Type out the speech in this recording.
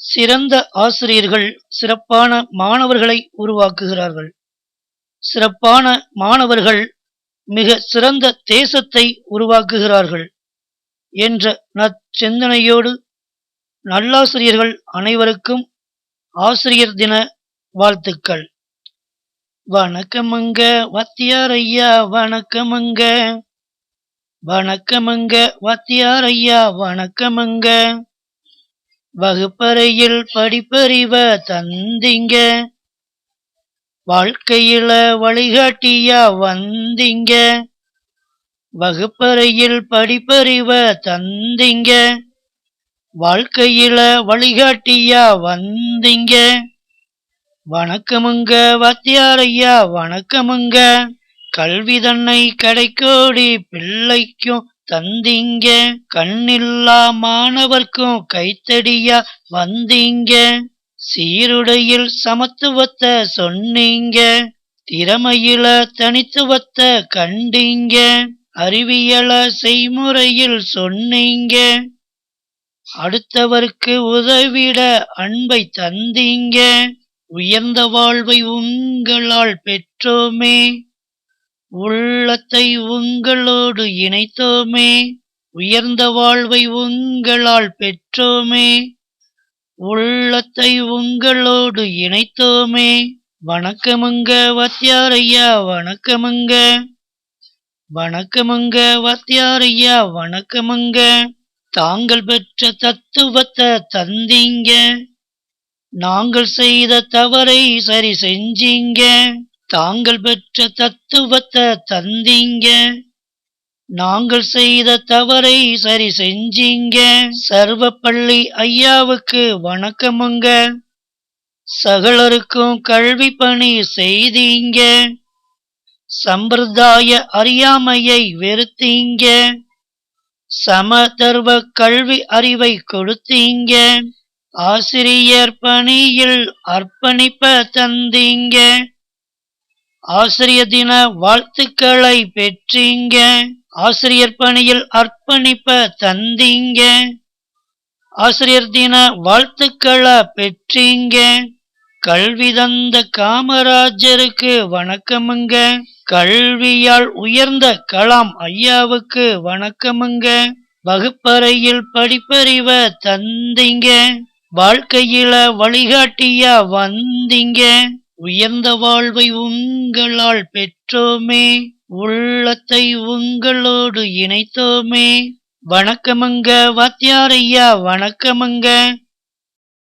சிறந்த ஆசிரியர்கள் சிறப்பான மாணவர்களை உருவாக்குகிறார்கள். சிறப்பான மாணவர்கள் மிக சிறந்த தேசத்தை உருவாக்குகிறார்கள் என்ற நற்சிந்தனையோடு நல்லாசிரியர்கள் அனைவருக்கும் ஆசிரியர் தின வாழ்த்துக்கள். வணக்கமங்க வாத்தியார் ஐயா வணக்கமங்க. வணக்கமங்க வாத்தியார் ஐயா வணக்கமங்க. வகுப்பறையில் படிப்பறிவ தந்திங்க. வாழ்க்கையில வழிகாட்டியா வந்தீங்க. வகுப்பறையில் படிப்பறிவ தந்தீங்க. வாழ்க்கையில வழிகாட்டியா வந்தீங்க. வணக்கமுங்க வாத்தியாரையா வணக்கமுங்க. கல்வி தன்னை கடைக்கோடி பிள்ளைக்கும் தந்தீங்க கண்ணில்லா மாணவர்க்கும் கைத்தடியா வந்தீங்க. சீருடையில் சமத்துவத்தை சொன்னீங்க. திறமையில தனித்துவத்தை கண்டீங்க. அறிவியல செய்முறையில் சொன்னீங்க. அடுத்தவருக்கு உதவிட அன்பை தந்தீங்க. உயர்ந்த வாழ்வை உங்களால் பெற்றோமே. உள்ளத்தை உங்களோடு இணைத்தோமே. உயர்ந்த வாழ்வை உங்களால் பெற்றோமே. உள்ளத்தை உங்களோடு இணைத்தோமே. வணக்கமுங்க வாத்தியாரையா வணக்கமுங்க. வணக்கமுங்க வாத்தியாரையா வணக்கமுங்க. தாங்கள் பெற்ற தத்துவத்தை தந்தீங்க. நாங்கள் செய்த தவறை சரி செஞ்சீங்க. தாங்கள் பெற்ற தத்துவத்தை தந்தீங்க. நாங்கள் செய்த தவறை சரி செஞ்சீங்க. சர்வப்பள்ளி ஐயாவுக்கு வணக்கமுங்க. சகலருக்கும் கல்வி பணி செய்தீங்க. சம்பிரதாய அறியாமையை வெறுத்தீங்க. சமதர்வ கல்வி அறிவை கொடுத்தீங்க. ஆசிரியர் பணியில் அர்ப்பணிப்ப தந்தீங்க. ஆசிரியர் தின வாழ்த்துக்களை பெற்றீங்க. ஆசிரியர் பணியில் அர்ப்பணிப்ப தந்தீங்க. ஆசிரியர் தின வாழ்த்துக்களை பெற்றீங்க. கல்வி தந்த காமராஜருக்கு வணக்கமுங்க. கல்வியால் உயர்ந்த கலாம் ஐயாவுக்கு வணக்கமுங்க. வகுப்பறையில் படிப்பறிவ தந்தீங்க. வாழ்க்கையில வழிகாட்டியா வந்தீங்க. உயர்ந்த வாழ்வை உங்களால் பெற்றோமே உள்ளத்தை உங்களோடு இணைத்தோமே. வணக்கமுங்க வாத்தியாரையா வணக்கமுங்க.